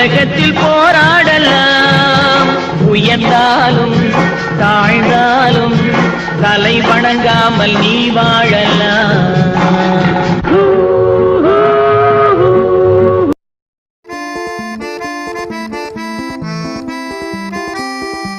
உலகத்தில் போராடலாம். உயர்ந்தாலும் தாழ்ந்தாலும் தலை வணங்காமல் நீ வாழலாம்.